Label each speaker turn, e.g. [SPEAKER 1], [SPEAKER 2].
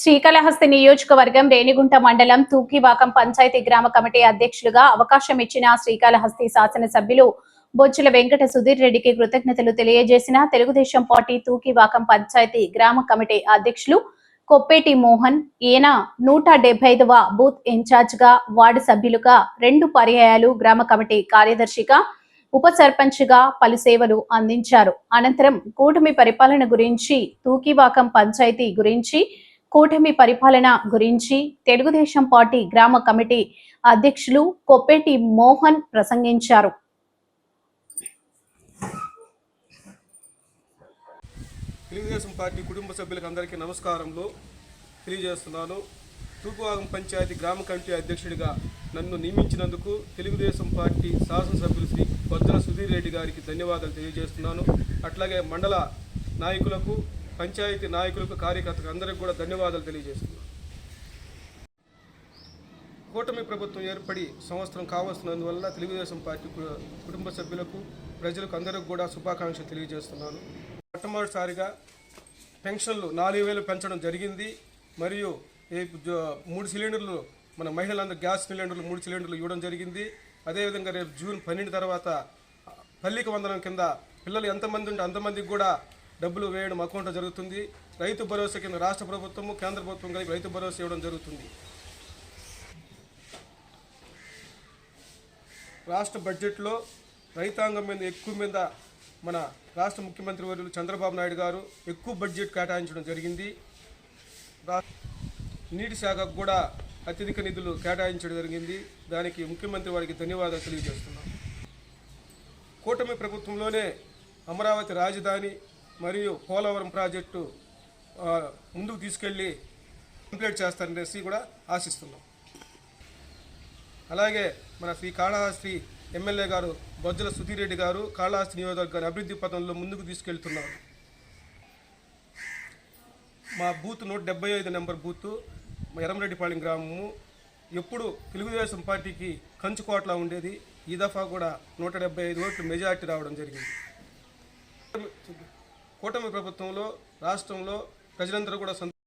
[SPEAKER 1] శ్రీకాళహస్తి నియోజకవర్గం రేణిగుంట మండలం తూకివాకం పంచాయతీ గ్రామ కమిటీ అధ్యక్షులుగా అవకాశం ఇచ్చిన శ్రీకాళహస్తి శాసనసభ్యులు బొచ్చుల వెంకట సుధీర్ రెడ్డికి కృతజ్ఞతలు తెలియజేసిన తెలుగుదేశం పార్టీ తూకివాకం పంచాయతీ గ్రామ కమిటీ అధ్యక్షులు కొప్పేటి మోహన్ ఈయన నూట డెబ్బై ఐదవ బూత్ ఇన్ఛార్జ్గా వార్డు సభ్యులుగా రెండు పర్యాయాలు గ్రామ కమిటీ కార్యదర్శిగా ఉప సర్పంచ్గా పలు సేవలు అందించారు. అనంతరం కూటమి పరిపాలన గురించి తూకివాకం పంచాయతీ గురించి కూటమి పరిపాలన గురించి తెలుగుదేశం పార్టీ గ్రామ కమిటీ అధ్యక్షులు కొప్పేటి మోహన్ ప్రసంగించారు.
[SPEAKER 2] తెలుగుదేశం పార్టీ కుటుంబ సభ్యులకు అందరికీ నమస్కారములు తెలియజేస్తున్నాను. తూకువాగం పంచాయతీ గ్రామ కమిటీ అధ్యక్షుడిగా నన్ను నియమించినందుకు తెలుగుదేశం పార్టీ శాసనసభ్యులు శ్రీ బొజ్జల సుధీర్ రెడ్డి గారికి ధన్యవాదాలు తెలియజేస్తున్నాను. అట్లాగే మండల నాయకులకు పంచాయతీ నాయకులకు కార్యకర్తలకు అందరికీ కూడా ధన్యవాదాలు తెలియజేస్తున్నాను. కూటమి ప్రభుత్వం ఏర్పడి సంవత్సరం కావస్తున్నందువల్ల తెలుగుదేశం పార్టీ కుటుంబ సభ్యులకు ప్రజలకు అందరికి కూడా శుభాకాంక్షలు తెలియజేస్తున్నాను. మొట్టమొదటిసారిగా పెన్షన్లు నాలుగు వేలు పెంచడం జరిగింది. మరియు మూడు సిలిండర్లు మన మహిళలందరూ గ్యాస్ సిలిండర్లు మూడు సిలిండర్లు ఇవ్వడం జరిగింది. అదేవిధంగా రేపు జూన్ పన్నెండు తర్వాత పల్లిక వందనం కింద పిల్లలు ఎంతమంది ఉంటే అంతమందికి కూడా డబ్బులు వేయడం అకౌంట్లో జరుగుతుంది. రైతు భరోసా కింద రాష్ట్ర ప్రభుత్వము కేంద్ర ప్రభుత్వం కలిపి రైతు భరోసా ఇవ్వడం జరుగుతుంది. రాష్ట్ర బడ్జెట్లో రైతాంగం మీద ఎక్కువ మీద మన రాష్ట్ర ముఖ్యమంత్రి వర్యులు చంద్రబాబు నాయుడు గారు ఎక్కువ బడ్జెట్ కేటాయించడం జరిగింది. నీటి శాఖకు కూడా అత్యధిక నిధులు కేటాయించడం జరిగింది. దానికి ముఖ్యమంత్రి వారికి ధన్యవాదాలు తెలియజేస్తున్నాం. కూటమి ప్రభుత్వంలోనే అమరావతి రాజధాని మరియు పోలవరం ప్రాజెక్టు ముందుకు తీసుకెళ్ళి కంప్లీట్ చేస్తారనేసి కూడా ఆశిస్తున్నాం. అలాగే మన శ్రీ కాళహస్తి ఎమ్మెల్యే గారు బొజ్జల సుధీరెడ్డి గారు కాళహస్తి నియోజకవర్గాన్ని అభివృద్ధి పథంలో ముందుకు తీసుకెళ్తున్నారు. మా బూత్ నూట డెబ్బై ఐదు నెంబర్ బూత్ మా ఎర్రమరెడ్డిపాళెం గ్రామము. ఎప్పుడు తెలుగుదేశం పార్టీకి కంచుకోట్లా ఉండేది. ఈ దఫా కూడా నూట డెబ్బై ఐదు ఓట్లు మెజార్టీ రావడం జరిగింది. కూటమి ప్రభుత్వంలో రాష్ట్రంలో ప్రజలందరూ కూడా సంతోషం